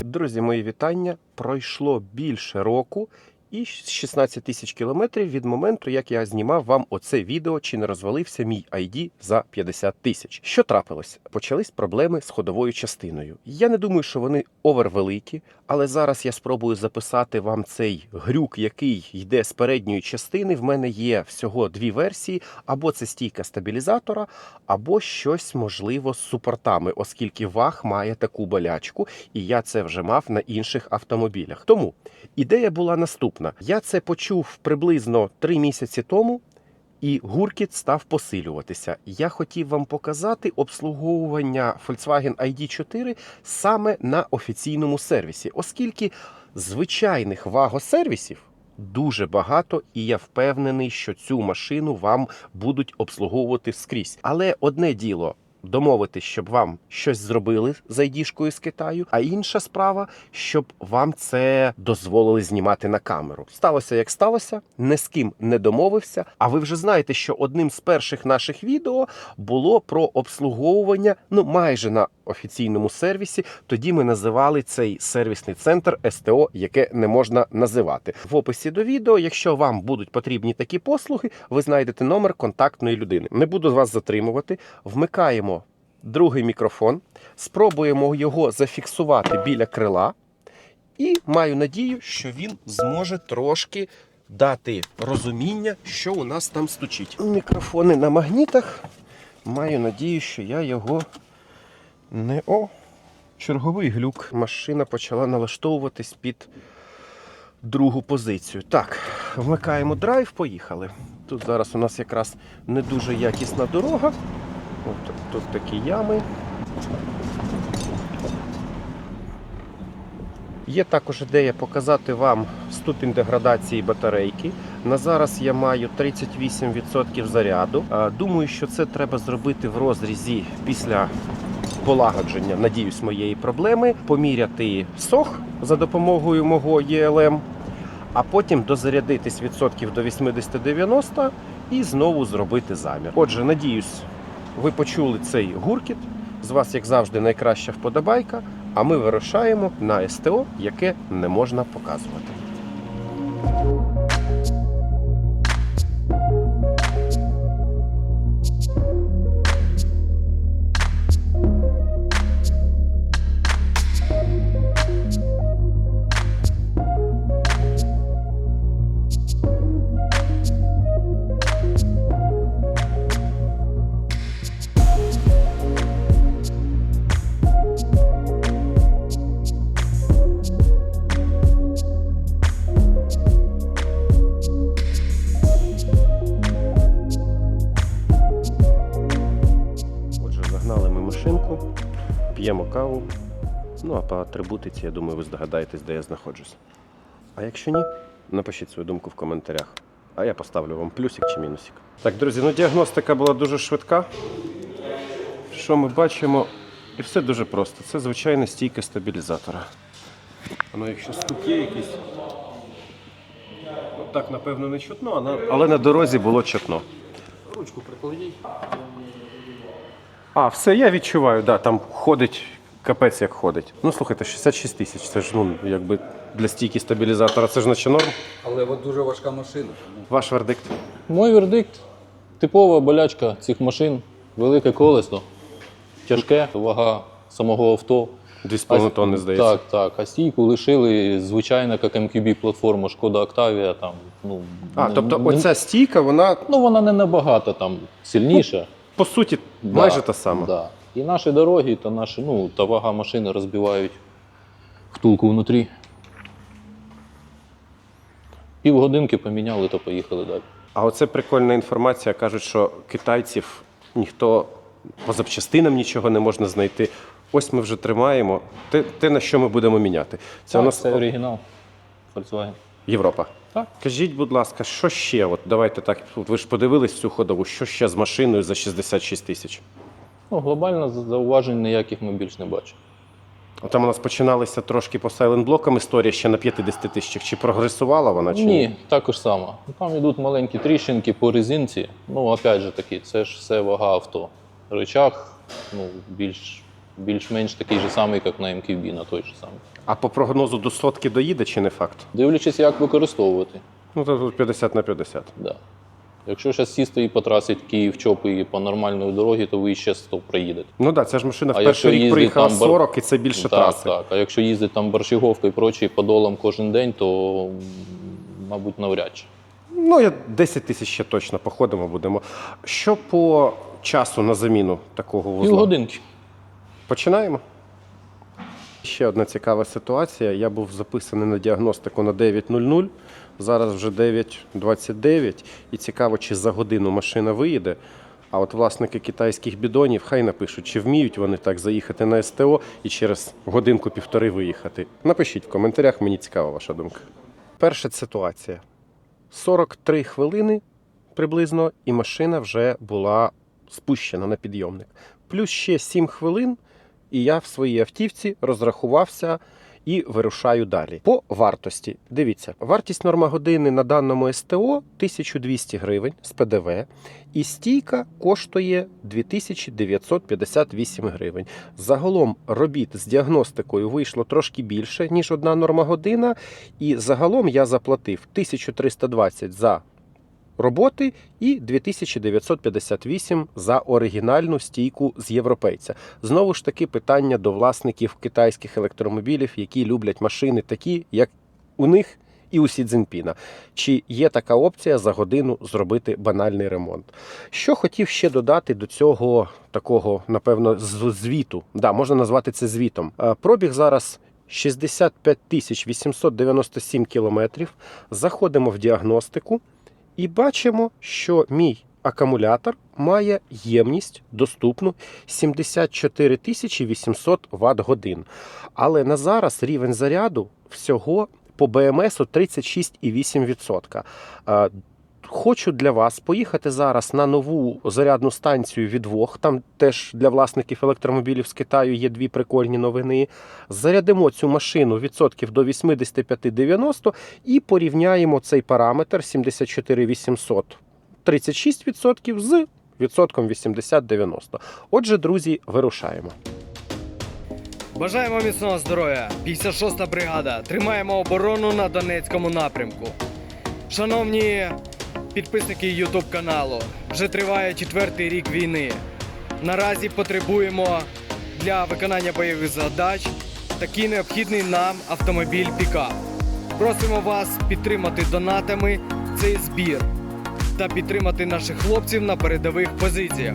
Друзі, мої вітання. Пройшло більше року і 16 тисяч кілометрів від моменту, як я знімав вам оце відео, чи не розвалився мій ID за 50 тисяч. Що трапилось? Почались проблеми з ходовою частиною. Я не думаю, що вони овервеликі, але зараз я спробую записати вам цей грюк, який йде з передньої частини. В мене є всього дві версії: або це стійка стабілізатора, або щось можливо з супортами, оскільки ваг має таку болячку, і я це вже мав на інших автомобілях. Тому ідея була наступна: я це почув приблизно три місяці тому. І гуркіт став посилюватися. Я хотів вам показати обслуговування Volkswagen ID4 саме на офіційному сервісі, оскільки звичайних вагосервісів дуже багато, і я впевнений, що цю машину вам будуть обслуговувати скрізь. Але одне діло. Домовитись, щоб вам щось зробили з айдішкою з Китаю, а інша справа, щоб вам це дозволили знімати на камеру. Сталося як сталося, не з ким не домовився. А ви вже знаєте, що одним з перших наших відео було про обслуговування, ну майже на офіційному сервісі. Тоді ми називали цей сервісний центр СТО, яке не можна називати. В описі до відео, якщо вам будуть потрібні такі послуги, ви знайдете номер контактної людини. Не буду вас затримувати. Вмикаємо другий мікрофон, спробуємо його зафіксувати біля крила, і маю надію, що він зможе трошки дати розуміння, що у нас там стучить. Мікрофони на магнітах. Маю надію, що я його не о. Черговий глюк. Машина почала налаштовуватись під другу позицію. Так, вмикаємо драйв, поїхали. Тут зараз у нас якраз не дуже якісна дорога. От тут такі ями. Є також ідея показати вам ступінь деградації батарейки. На зараз я маю 38% заряду. Думаю, що це треба зробити в розрізі після полагодження, надіюсь, моєї проблеми, поміряти сох за допомогою мого ЄЛМ, а потім дозарядитись відсотків до 80-90 і знову зробити замір. Отже, надіюсь, ви почули цей гуркіт. З вас, як завжди, найкраща вподобайка. А ми вирушаємо на СТО, яке не можна показувати. По атрибутиці, я думаю, ви здогадаєтесь, де я знаходжусь. А якщо ні, напишіть свою думку в коментарях. А я поставлю вам плюсик чи мінусик. Так, друзі, ну діагностика була дуже швидка. Що ми бачимо? І все дуже просто. Це звичайна стійка стабілізатора. Ну, якщо стук є якийсь. Ну, так, напевно, не чутно, а на- але на дорозі було чутно. Ручку прикладіть. А, все, я відчуваю, да, там ходить, капець як ходить. Ну слухайте, 66 тисяч. Це ж ну, якби для стійки стабілізатора, це ж наче норм. Але от дуже важка машина. Ваш вердикт. Мой вердикт типова болячка цих машин, велике колесо, тяжке, вага самого авто. 2,5 тонни, здається. Так, так. А стійку лишили звичайна, як MQB платформа Шкода Octavia. Там, ну, А, не- тобто не- оця стійка, вона Ну, вона не набагато там сильніша. по суті Да, майже та сама. Да. І наші дороги, та наші, ну, та вага машини розбивають втулку внутрі. Півгодинки поміняли, то поїхали далі. А оце прикольна інформація. Кажуть, що китайців ніхто по запчастинам нічого не можна знайти. Ось ми вже тримаємо. Те, те на що ми будемо міняти. Це у нас це оригінал Volkswagen. Європа. Так. Кажіть, будь ласка, що ще? От давайте так. Ви ж подивились цю ходову, що ще з машиною за 66 тисяч? Ну, глобально зауважень ніяких ми більш не бачимо. Там у нас починалися трошки по сайлент-блокам історія ще на 50 тисячах. Чи прогресувала вона? Чи Ні, також само. Там йдуть маленькі тріщинки по резинці. Ну, опять же таки, це ж все вага авто. Рычаг, ну, більш більш-менш такий же самий, як на MQB, на той же самий. А по прогнозу до сотки доїде чи не факт? Дивлячись, як використовувати. Ну, то тут 50 на 50. Да. Якщо зараз сісти і по трасі Київ-Чоп і по нормальної дорогі, то ви ще 100 проїдете. Ну так, ця ж машина в перший рік приїхала там 40 і це більше так, траси. так. А якщо їздить там Борщаговка і прочі по долам кожен день, то, мабуть, навряд чи. Ну, я 10 тисяч ще точно походимо будемо. Що по часу на заміну такого вузла? Півгодинки. Починаємо. Ще одна цікава ситуація. Я був записаний на діагностику на 9.00, зараз вже 9.29. І цікаво, чи за годину машина виїде. А от власники китайських бідонів хай напишуть, чи вміють вони так заїхати на СТО і через годинку-півтори виїхати. Напишіть в коментарях, мені цікава ваша думка. Перша ситуація. 43 хвилини приблизно, і машина вже була спущена на підйомник. Плюс ще 7 хвилин, і я в своїй автівці розрахувався і вирушаю далі. По вартості. Дивіться, вартість норма години на даному СТО 1200 гривень з ПДВ, і стійка коштує 2958 гривень. Загалом робіт з діагностикою вийшло трошки більше, ніж одна норма година, і загалом я заплатив 1320 за роботи і 2958 за оригінальну стійку з європейця. Знову ж таки, питання до власників китайських електромобілів, які люблять машини такі, як у них. І у Сі Цзіньпіна. Чи є така опція за годину зробити банальний ремонт? Що хотів ще додати до цього такого, напевно, звіту. Да, можна назвати це звітом. Е, Пробіг зараз 65 тисяч 897 кілометрів. Заходимо в діагностику і бачимо, що мій акумулятор має ємність доступну 74 800 Вт годин. Але на зараз рівень заряду всього по БМС 36,8%. Хочу для вас поїхати зараз на нову зарядну станцію від Вог. Там теж для власників електромобілів з Китаю є дві прикольні новини. Зарядимо цю машину відсотків до 85-90 і порівняємо цей параметр 74800 36% з відсотком 80-90. Отже, друзі, вирушаємо. Бажаємо міцного здоров'я! 56-та бригада. Тримаємо оборону на Донецькому напрямку. Шановні підписники YouTube каналу, вже триває четвертий рік війни. Наразі потребуємо для виконання бойових задач такий необхідний нам автомобіль пікап. Просимо вас підтримати донатами цей збір та підтримати наших хлопців на передових позиціях.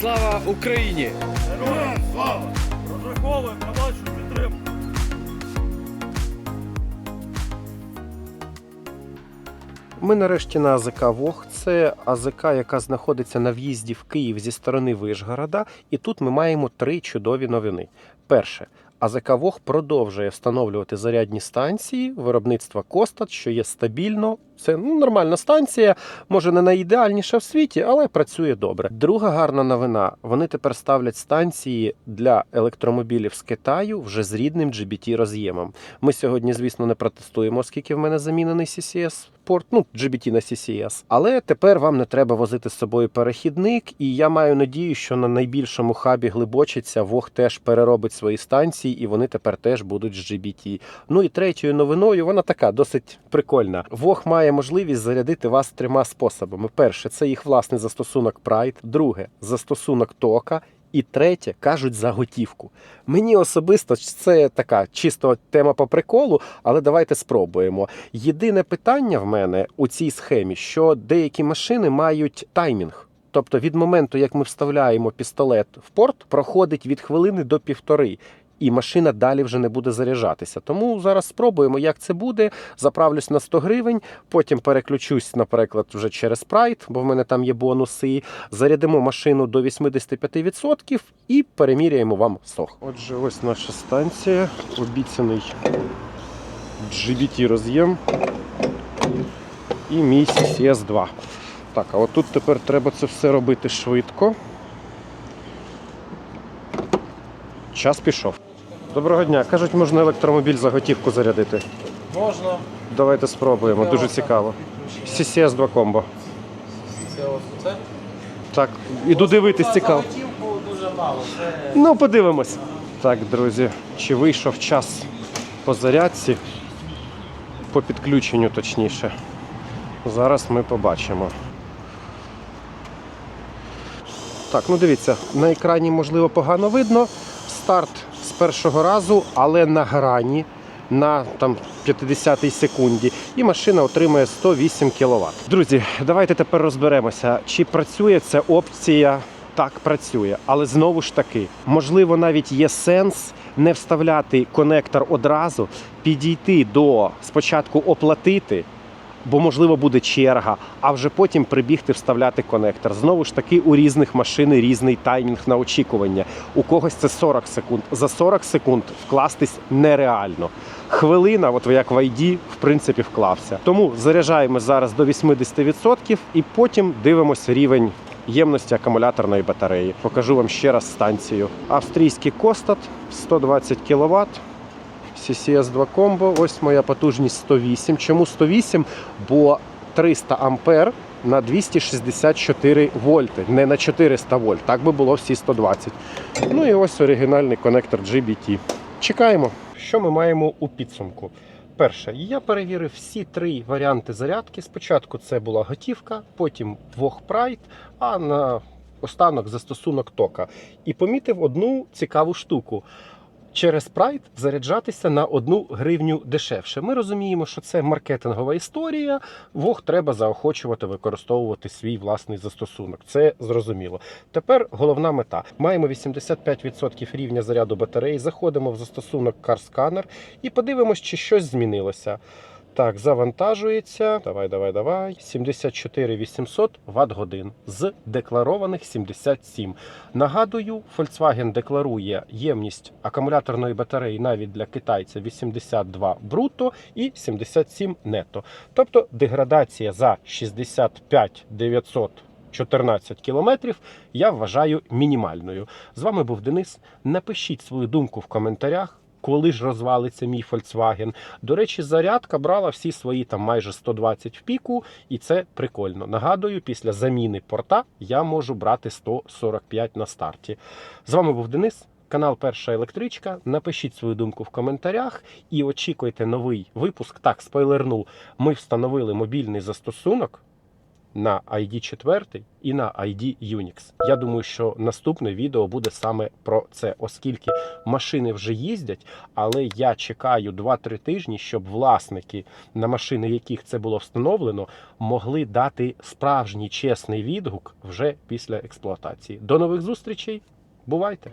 Слава Україні! Героям слава! Розраховуємо на вашу Ми нарешті на АЗК Вог. Це АЗК, яка знаходиться на в'їзді в Київ зі сторони Вишгорода. І тут ми маємо три чудові новини. Перше. АЗК Вог продовжує встановлювати зарядні станції виробництва Костат, що є стабільно. Це ну, нормальна станція, може не найідеальніша в світі, але працює добре. Друга гарна новина: вони тепер ставлять станції для електромобілів з Китаю вже з рідним GBT роз'ємом. Ми сьогодні, звісно, не протестуємо, оскільки в мене замінений CCS порт, ну GBT на CCS. Але тепер вам не треба возити з собою перехідник, і я маю надію, що на найбільшому хабі глибочиця Вог теж переробить свої станції, і вони тепер теж будуть з GBT. Ну і третьою новиною, вона така досить прикольна. Вог має можливість зарядити вас трьома способами: перше, це їх власний застосунок Pride, друге застосунок тока. І третє кажуть за готівку. Мені особисто це така чисто тема по приколу, але давайте спробуємо. Єдине питання в мене у цій схемі, що деякі машини мають таймінг. Тобто від моменту, як ми вставляємо пістолет в порт, проходить від хвилини до півтори. І машина далі вже не буде заряджатися. Тому зараз спробуємо, як це буде. Заправлюсь на 100 гривень, потім переключусь, наприклад, вже через Pride, бо в мене там є бонуси. Зарядимо машину до 85% і переміряємо вам сох. Отже, ось наша станція. Обіцяний GBT роз'єм і мій CCS 2. Так, а от тут тепер треба це все робити швидко. Час пішов. Доброго дня. Кажуть, можна електромобіль за готівку зарядити. Можна. Давайте спробуємо. Дуже цікаво. CCS 2 комбо. Це ось це. Так, іду дивитись цікаво. Готівку дуже мало. Це Ну, подивимось. Так, друзі, чи вийшов час по зарядці, по підключенню точніше. Зараз ми побачимо. Так, ну дивіться, на екрані можливо погано видно. Старт першого разу, але на грані на там 50 секунді, і машина отримує 108 кВт. Друзі, давайте тепер розберемося, чи працює ця опція. Так працює, але знову ж таки, можливо, навіть є сенс не вставляти конектор одразу, підійти до спочатку оплатити, бо можливо буде черга, а вже потім прибігти вставляти конектор. Знову ж таки, у різних машин різний таймінг на очікування. У когось це 40 секунд. За 40 секунд вкластись нереально. Хвилина, от як в ID, в принципі, вклався. Тому заряджаємо зараз до 80% і потім дивимося рівень. Ємності акумуляторної батареї. Покажу вам ще раз станцію. Австрійський Костат 120 кВт. CCS 2 комбо. Ось моя потужність 108. Чому 108? Бо 300 ампер на 264 вольти, не на 400 вольт. Так би було всі 120. Ну і ось оригінальний конектор GBT. Чекаємо. Що ми маємо у підсумку? Перше, я перевірив всі три варіанти зарядки. Спочатку це була готівка, потім Вог Pride, а на останок застосунок тока. І помітив одну цікаву штуку. Через Pride заряджатися на одну гривню дешевше. Ми розуміємо, що це маркетингова історія. Вог треба заохочувати використовувати свій власний застосунок. Це зрозуміло. Тепер головна мета. Маємо 85% рівня заряду батареї. Заходимо в застосунок CarScanner і подивимось, чи щось змінилося. Так, завантажується. Давай, давай, давай. 74 800 Вт годин з декларованих 77. Нагадую, Volkswagen декларує ємність акумуляторної батареї навіть для китайця 82 брутто і 77 нетто. Тобто деградація за 65 900 14 кілометрів я вважаю мінімальною. З вами був Денис. Напишіть свою думку в коментарях. Коли ж розвалиться мій Volkswagen. До речі, зарядка брала всі свої там майже 120 в піку, і це прикольно. Нагадую, після заміни порта я можу брати 145 на старті. З вами був Денис. Канал Перша електричка. Напишіть свою думку в коментарях і очікуйте новий випуск. Так, спойлерну. Ми встановили мобільний застосунок на ID 4 і на ID Unix. Я думаю, що наступне відео буде саме про це, оскільки машини вже їздять, але я чекаю 2-3 тижні, щоб власники, на машини яких це було встановлено, могли дати справжній чесний відгук вже після експлуатації. До нових зустрічей. Бувайте!